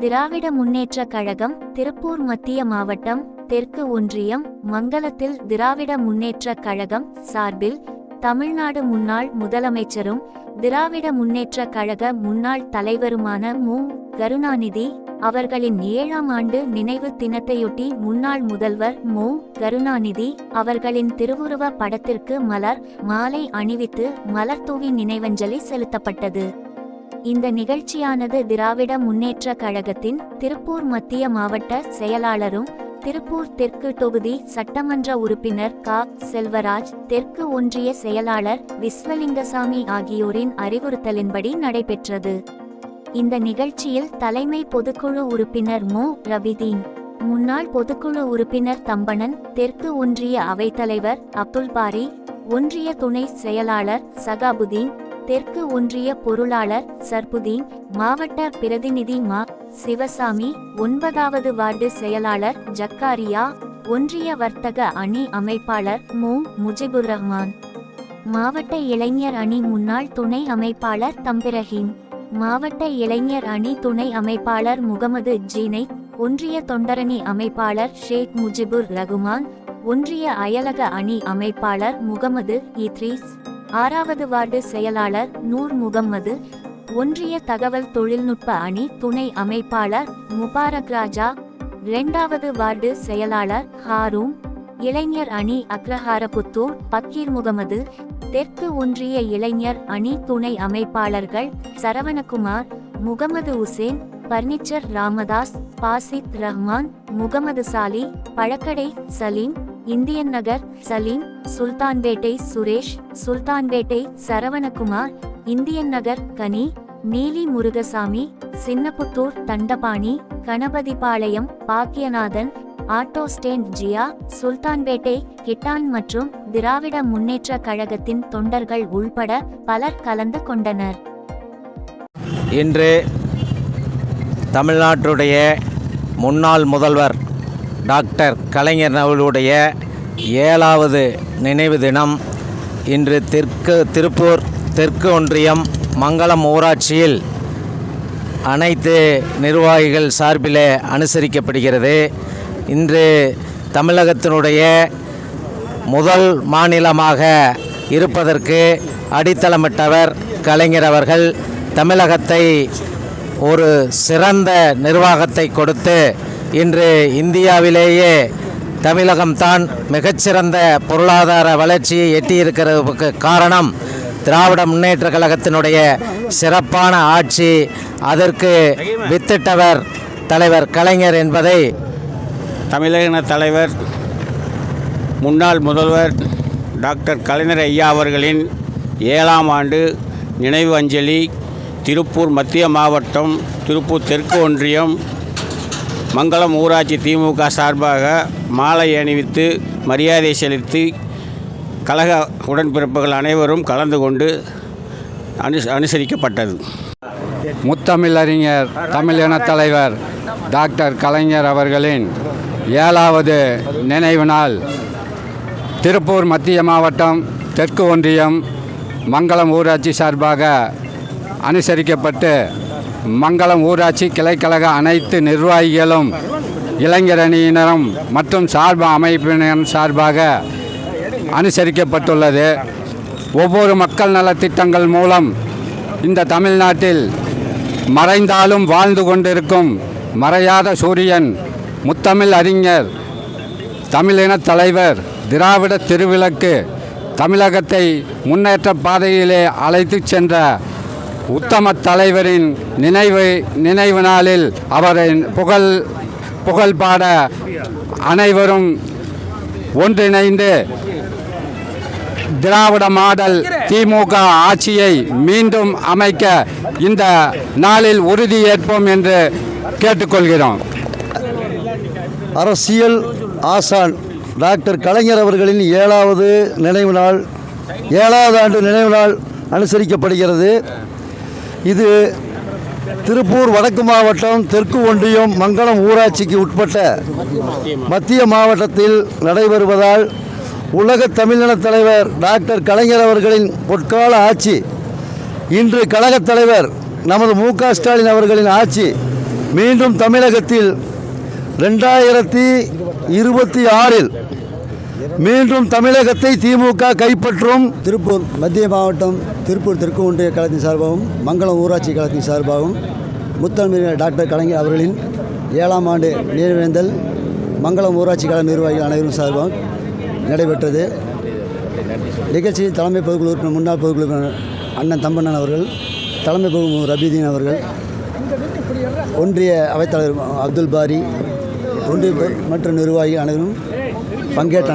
திராவிட முன்னேற்றக் கழகம் திருப்பூர் மத்திய மாவட்டம் தெற்கு ஒன்றியம் மங்களத்தில் திராவிட முன்னேற்றக் கழகம் சார்பில் தமிழ்நாடு முன்னாள் முதலமைச்சரும் திராவிட முன்னேற்றக் கழக முன்னாள் தலைவருமான மு. கருணாநிதி அவர்களின் ஏழாம் ஆண்டு நினைவு தினத்தையொட்டி முன்னாள் முதல்வர் மு. கருணாநிதி அவர்களின் திருவுருவ படத்திற்கு மலர் மாலை அணிவித்து மலர்தூவி நினைவஞ்சலி செலுத்தப்பட்டது. இந்த நிகழ்ச்சியானது திராவிட முன்னேற்ற கழகத்தின் திருப்பூர் மத்திய மாவட்ட செயலாளரும் திருப்பூர் தெற்கு தொகுதி சட்டமன்ற உறுப்பினர் கா. செல்வராஜ் தெற்கு ஒன்றிய செயலாளர் விஸ்வலிங்கசாமி ஆகியோரின் அறிவுறுத்தலின்படி நடைபெற்றது. இந்த நிகழ்ச்சியில் தலைமை பொதுக்குழு உறுப்பினர் மு. ரபிதீன் முன்னாள் பொதுக்குழு உறுப்பினர் தம்பணன் தெற்கு ஒன்றிய அவைத்தலைவர் அப்துல் பாரி ஒன்றிய துணை செயலாளர் சகாபுதீன் தெற்கு ஒன்றிய பொருளாளர் சர்புதீன் மாவட்ட பிரதிநிதி மா. சிவசாமி ஒன்பதாவது வார்டு செயலாளர் ஜக்காரியா ஒன்றிய வர்த்தக அணி அமைப்பாளர் மு. முஜிபுர் ரஹ்மான் மாவட்ட இளைஞர் அணி முன்னாள் துணை அமைப்பாளர் தம்பிரஹீம். மாவட்ட இளைஞர் அணி துணை அமைப்பாளர் முகமது ஜீனை ஒன்றிய தொண்டரணி அமைப்பாளர் ஷேக் முஜிபுர் ரகுமான் ஒன்றிய அயலக அணி அமைப்பாளர் முகமது இத்ரீஸ். ஆறாவது வார்டு செயலாளர் நூர் முகம்மது ஒன்றிய தகவல் தொழில்நுட்ப அணி துணை அமைப்பாளர் முபாரக் ராஜா இரண்டாவது வார்டு செயலாளர் ஹாரூம் இளைஞர் அணி அக்ரஹாரபுத்தூர் பக்கீர் முகமது தெற்கு ஒன்றிய இளைஞர் அணி துணை அமைப்பாளர்கள் Saravanakumar Mohammed Hussain furniture Ramadas Basith Rahman Mohammed Sali பழக்கடை Salim Indian Nagar Salim Sultanpettai Suresh Sultanpettai Saravanakumar Indian Nagar Gani Neeli Murugasamy Chinnaputhur Dhandapani Ganapathipalayam Bakkiyanathan auto stand Zia Sultanpettai Kittan மற்றும் திராவிட முன்னேற்ற கழகத்தின் தொண்டர்கள் உள்பட பலர் கலந்து கொண்டனர். இன்று தமிழ்நாட்டுடைய முன்னாள் முதல்வர் டாக்டர் கலைஞர் அவர்களுடைய ஏழாவது நினைவு தினம் இன்று தெற்கு திருப்பூர் தெற்கு ஒன்றியம் மங்களம் ஊராட்சியில் அனைத்து நிர்வாகிகள் சார்பிலே அனுசரிக்கப்படுகிறது. இன்று தமிழகத்தினுடைய முதல் மாநிலமாக இருப்பதற்கு அடித்தளமிட்டவர் கலைஞர் அவர்கள். தமிழகத்தை ஒரு சிறந்த நிர்வாகத்தை கொடுத்து இன்று இந்தியாவிலேயே தமிழகம்தான் மிகச்சிறந்த பொருளாதார வளர்ச்சியை எட்டியிருக்கிறதுக்கு காரணம் திராவிட முன்னேற்ற கழகத்தினுடைய சிறப்பான ஆட்சி. அதற்கு வித்திட்டவர் தலைவர் கலைஞர் என்பதை தமிழக தலைவர் முன்னாள் முதல்வர் டாக்டர் கலைஞர் ஐயா அவர்களின் ஏழாம் ஆண்டு நினைவு அஞ்சலி திருப்பூர் மத்திய மாவட்டம் திருப்பூர் தெற்கு ஒன்றியம் மங்களம் ஊராட்சி திமுக சார்பாக மாலை அணிவித்து மரியாதை செலுத்தி கழக உடன்பிறப்புகள் அனைவரும் கலந்து கொண்டு அனு அனுசரிக்கப்பட்டது. முத்தமிழறிஞர் தமிழின தலைவர் டாக்டர் கலைஞர் அவர்களின் ஏழாவது நினைவு நாள். திருப்பூர் மத்திய மாவட்டம் தெற்கு ஒன்றியம் மங்களம் ஊராட்சி சார்பாக அனுசரிக்கப்பட்டு மங்களம் ஊராட்சி கிளைக்கழக அனைத்து நிர்வாகிகளும் இளைஞர் அணியினரும் மற்றும் சார்பு அமைப்பினரும் சார்பாக அனுசரிக்கப்பட்டுள்ளது. ஒவ்வொரு மக்கள் நலத்திட்டங்கள் மூலம் இந்த தமிழ்நாட்டில் மறைந்தாலும் வாழ்ந்து கொண்டிருக்கும் மறையாத சூரியன் முத்தமிழ் அறிஞர் தமிழின தலைவர் திராவிட திருவிளக்கு தமிழகத்தை முன்னேற்ற பாதையிலே அழைத்து சென்ற உத்தம தலைவரின் நினைவு நினைவு நாளில் அவரின் புகழ் புகழ் பாட அனைவரும் ஒன்றிணைந்து திராவிட மாடல் திமுக ஆட்சியை மீண்டும் அமைக்க இந்த நாளில் உறுதியேற்போம் என்று கேட்டுக்கொள்கிறோம். அரசியல் ஆசான் டாக்டர் கலைஞர் அவர்களின் ஏழாவது நினைவு நாள் ஏழாவது ஆண்டு நினைவு நாள் அனுசரிக்கப்படுகிறது. இது திருப்பூர் வடக்கு மாவட்டம் தெற்கு ஒன்றியம் மங்களம் ஊராட்சிக்கு உட்பட்ட மத்திய மாவட்டத்தில் நடைபெறுவதால் உலக தமிழினத் தலைவர் டாக்டர் கலைஞர் அவர்களின் பொற்கால ஆட்சி இன்று கழகத் தலைவர் நமது மு க ஸ்டாலின் அவர்களின் ஆட்சி மீண்டும் தமிழகத்தில் ரெண்டாயிரத்தி இருபத்தி ஆறில் மீண்டும் தமிழகத்தை திமுக கைப்பற்றும். திருப்பூர் மத்திய மாவட்டம் திருப்பூர் தெற்கு ஒன்றிய கழகத்தின் சார்பாகவும் மங்களம் ஊராட்சி கழகத்தின் சார்பாகவும் முத்தமிழ் டாக்டர் கலைஞர் அவர்களின் ஏழாம் ஆண்டு நினைவேந்தல் மங்களம் ஊராட்சி கழக நிர்வாகிகள் அனைவரும் சார்பாகவும் நடைபெற்றது. நிகழ்ச்சியில் தலைமை பொதுக்குழு உறுப்பினர் முன்னாள் பொதுக்குழு அண்ணன் தம்பண்ணன் அவர்கள் தலைமை பொதுக்குழு ரபீதீன் அவர்கள் ஒன்றிய அவைத்தலைவர் அப்துல் பாரி ஒன்றிய மற்ற நிர்வாகிகள் அனைவரும் பங்கேற்றனர்.